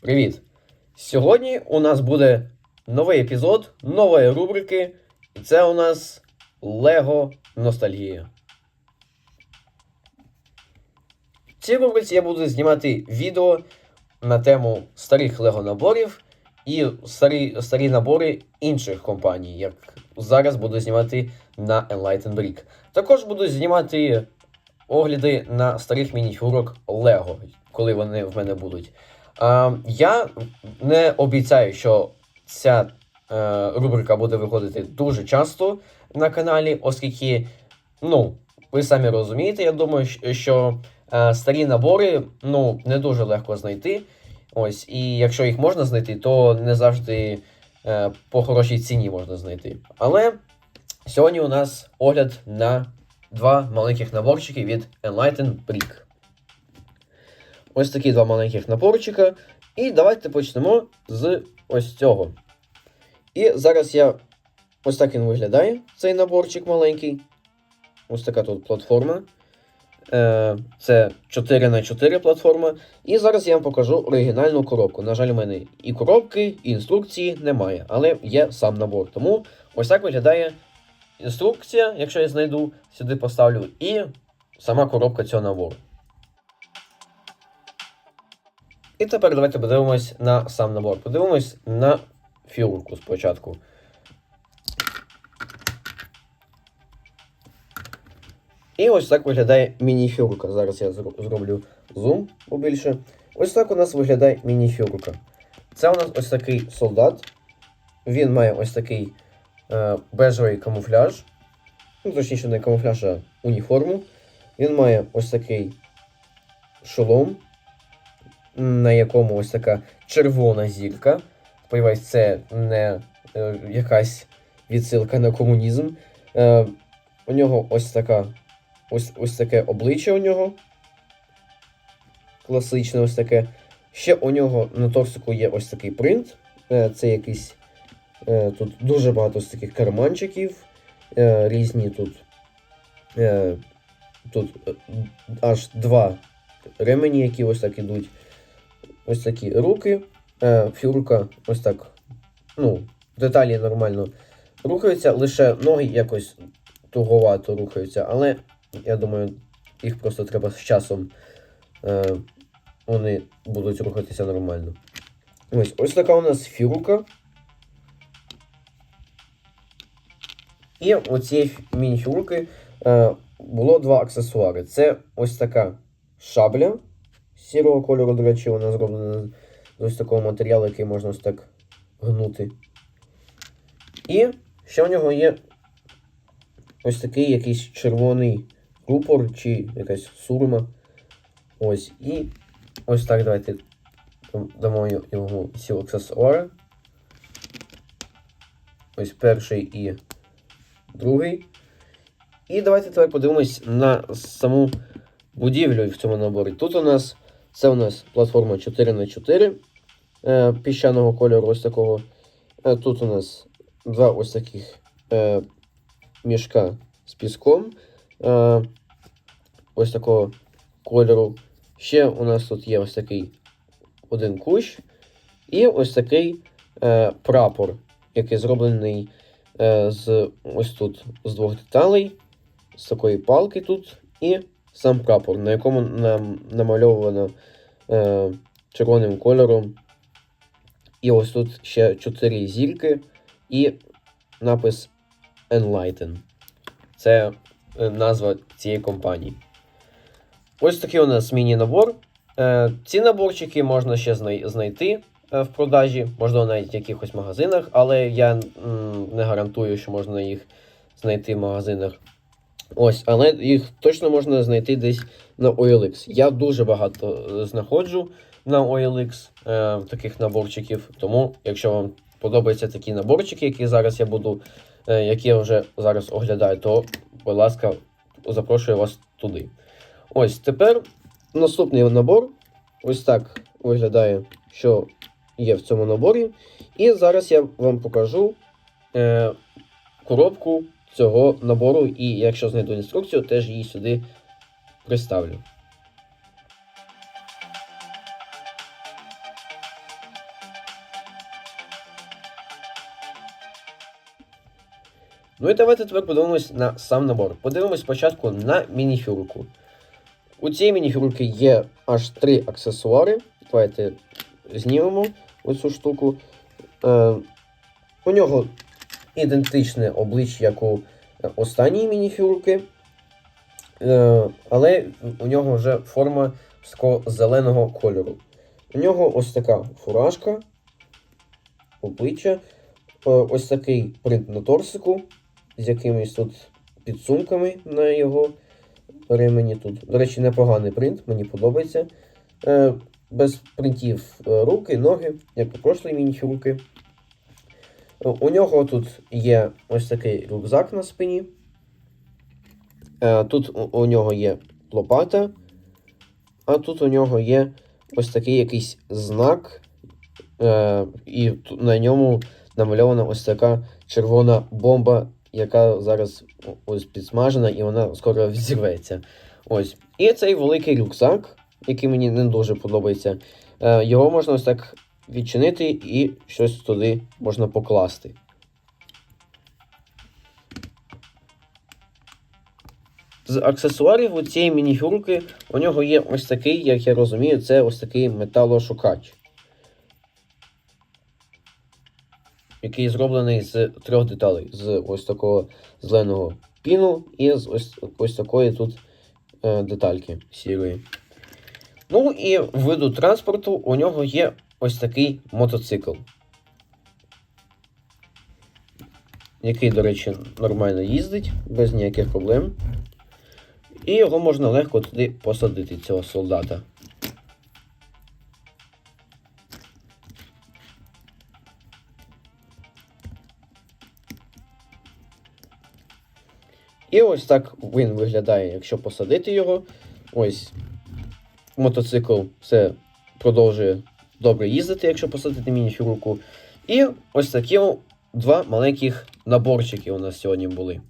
Привіт! Сьогодні у нас буде новий епізод нової рубрики, і це у нас Лего Ностальгія. В цій рубриці я буду знімати відео на тему старих Лего наборів і старі, старі набори інших компаній, як зараз буду знімати на Enlighten Brick. Також буду знімати огляди на старих мініатюрок Лего, коли вони в мене будуть. А, я не обіцяю, що ця е, рубрика буде виходити дуже часто на каналі, оскільки, ну, ви самі розумієте, я думаю, що е, старі набори ну, не дуже легко знайти. Ось, і якщо їх можна знайти, то не завжди е, по хорошій ціні можна знайти. Але сьогодні у нас огляд на два маленьких наборчики від Enlighten Brick. Ось такі два маленьких наборчика. І давайте почнемо з ось цього. І зараз я. Ось так він виглядає, цей наборчик маленький. Ось така тут платформа. Е, Це 4 на 4 платформа. І зараз я вам покажу оригінальну коробку. На жаль, у мене і коробки, і інструкції немає, але є сам набор. Тому ось так виглядає інструкція, якщо я знайду, сюди поставлю, і сама коробка цього набору. І тепер давайте подивимось на сам набор. Подивимось на фігурку спочатку. І ось так виглядає міні-фігурка. Зараз я зроблю зум побільше. Ось так у нас виглядає міні-фігурка. Це у нас ось такий солдат. Він має ось такий е, бежевий камуфляж. Ну, точніше, не камуфляж, а уніформу. Він має ось такий шолом, на якому ось така червона зірка. Сподіваюсь, це не е, якась відсилка на комунізм. Е, у нього ось така. Ось, ось таке обличчя у нього. Класичне ось таке. Ще у нього на торсику є ось такий принт. Е, Це якийсь. е, Тут дуже багато з таких карманчиків. е, Різні тут. е, Тут е, аж два ремені, які ось так ідуть. Ось такі руки. Е, Фігурка ось так. Ну, деталі нормально рухаються, лише ноги якось туговато рухаються, але я думаю, їх просто треба з часом. Е, вони будуть рухатися нормально. Ось, ось така у нас фігурка. І у цієї міні-фігурки е, було два аксесуари. Це ось така шабля сірого кольору, до речі, вона зроблена з ось такого матеріалу, який можна ось так гнути. І ще у нього є ось такий якийсь червоний рупор чи якась сурма. Ось. І ось так давайте дамо йому ці аксесуари. Ось перший і другий. І давайте тепер подивимось на саму будівлю в цьому наборі. Тут у нас це у нас платформа 4х4 е, піщаного кольору, ось такого. Е, тут у нас два ось таких е, мішка з піском. Ось такого кольору. Ще у нас тут є ось такий один кущ. І ось такий прапор, який зроблений з ось тут з двох деталей, з такої палки тут, і сам прапор, на якому нам намальовано е, червоним кольором. І ось тут ще чотири зірки і напис Enlighten. Це е, назва цієї компанії. Ось такий у нас міні-набор. Е, ці наборчики можна ще знай- знайти е, в продажі, можливо, навіть в якихось магазинах, але я не гарантую, що можна їх знайти в магазинах. Ось, але їх точно можна знайти десь на OLX. Я дуже багато е, знаходжу на OLX е, таких наборчиків. Тому, якщо вам подобаються такі наборчики, які зараз я буду, е, які я вже зараз оглядаю, то, будь ласка, запрошую вас туди. Ось тепер наступний набор. Ось так виглядає, що є в цьому наборі. І зараз я вам покажу е, коробку цього набору, і якщо знайду інструкцію, теж її сюди приставлю. Ну і давайте тепер подивимось на сам набор. Подивимось спочатку на мініфігурку. У цій мініфігурки є аж три аксесуари. Давайте знімемо оцю штуку. Е, У нього ідентичне обличчя, як у е, останньої мініфюрки. Е, але у нього вже форма зеленого кольору. У нього ось така фуражка, обличчя, е, ось такий принт на торсику з якимись тут підсумками на його ремені тут. До речі, непоганий принт, мені подобається. Без принтів руки, ноги, як у прошлої мініфюрки. Е, У нього тут є ось такий рюкзак на спині. Е, Тут у, у нього є лопата, а тут у нього є ось такий якийсь знак, е, і на ньому намальована ось така червона бомба, яка зараз ось підсмажена, і вона скоро взірветься. Ось. І цей великий рюкзак, який мені не дуже подобається, е, його можна ось так відчинити і щось туди можна покласти. З аксесуарів у цієї мініфюрки у нього є ось такий, як я розумію, це ось такий металошукач. Який зроблений з трьох деталей: з ось такого зеленого піну і з ось, ось такої тут е, детальки сірої. Ну і в виду транспорту у нього є ось такий мотоцикл. Який, до речі, нормально їздить, без ніяких проблем. І його можна легко туди посадити, цього солдата. І ось так він виглядає, якщо посадити його. Ось мотоцикл все продовжує добре їздити, якщо посадити мініфігурку. І ось такі два маленьких наборчики у нас сьогодні були.